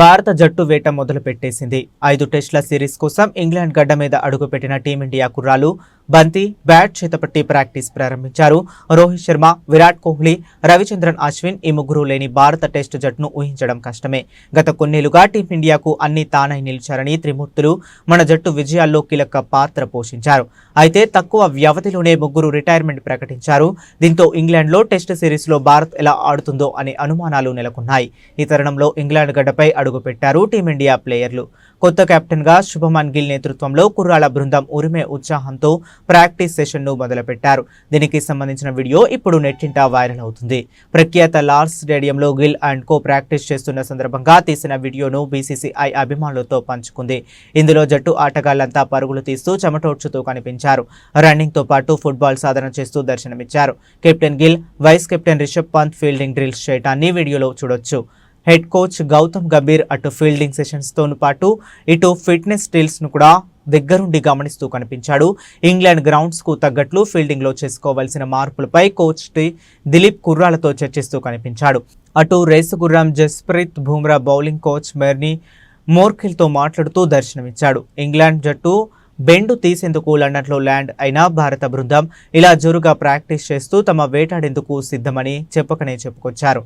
భారత జట్టు వేట మొదలుపెట్టేసింది. ఐదు టెస్టుల సిరీస్ కోసం ఇంగ్లాండ్ గడ్డ మీద అడుగుపెట్టిన టీమిండియా కుర్రాలు బంతి బ్యాట్ చేతపట్టి ప్రాక్టీస్ ప్రారంభించారు. రోహిత్ శర్మ విరాట్ కోహ్లీ రవిచంద్రన్ అశ్విన్ ఈ ముగ్గురు లేని భారత టెస్టు జట్టును ఊహించడం కష్టమే. గత కొన్నేళ్ళుగా టీమిండియాకు అన్ని తానై నిలిచారని త్రిమూర్తులు మన జట్టు విజయాల్లో కీలక పాత్ర పోషించారు. అయితే తక్కువ వ్యవధిలోనే ముగ్గురు రిటైర్మెంట్ ప్రకటించారు. దీంతో ఇంగ్లాండ్లో టెస్ట్ సిరీస్లో భారత్ ఎలా ఆడుతుందో అనే అనుమానాలు నెలకొన్నాయి. ఈ తరుణంలో ఇంగ్లాండ్ గడ్డపై అడుగుపెట్టారు టీమిండియా ప్లేయర్లు. కొత్త కెప్టెన్గా శుభమన్ గిల్ నేతృత్వంలో కుర్రాల బృందం ఉరిమే ఉత్సాహంతో ప్రాక్టీస్ సెషన్ను మొదలుపెట్టారు. దీనికి సంబంధించిన వీడియో ఇప్పుడు నెట్టింట వైరల్ అవుతుంది. ప్రఖ్యాత లార్స్ స్టేడియంలో గిల్ అండ్ కో ప్రాక్టీస్ చేస్తున్న సందర్భంగా తీసిన వీడియోను బీసీసీఐ అభిమానులతో పంచుకుంది. ఇందులో జట్టు ఆటగాళ్ళంతా పరుగులు తీస్తూ చెమటోడ్చుతూ కనిపించారు. రన్నింగ్తో పాటు ఫుట్బాల్ సాధన చేస్తూ దర్శనమిచ్చారు. Captain Gill vice captain Rishabh Pant fielding drills చేయటాన్ని వీడియోలో చూడొచ్చు. హెడ్ కోచ్ గౌతమ్ గంభీర్ అటు ఫీల్డింగ్ సెషన్స్తో పాటు ఇటు ఫిట్నెస్ డ్రిల్స్ను కూడా దగ్గరుండి గమనిస్తూ కనిపించాడు. ఇంగ్లాండ్ గ్రౌండ్స్కు తగ్గట్లు ఫీల్డింగ్లో చేసుకోవాల్సిన మార్పులపై కోచ్ దిలీప్ కుర్రాలతో చర్చిస్తూ కనిపించాడు. అటు race గుర్రాం Jasprit Bumrah bowling coach Morne మోర్కిల్తో మాట్లాడుతూ దర్శనమిచ్చాడు. ఇంగ్లాండ్ జట్టు బెండు తీసేందుకు లండన్లో ల్యాండ్ అయిన భారత బృందం ఇలా జోరుగా ప్రాక్టీస్ చేస్తూ తమ వేటాడేందుకు సిద్ధమని చెప్పకనే చెప్పుకొచ్చారు.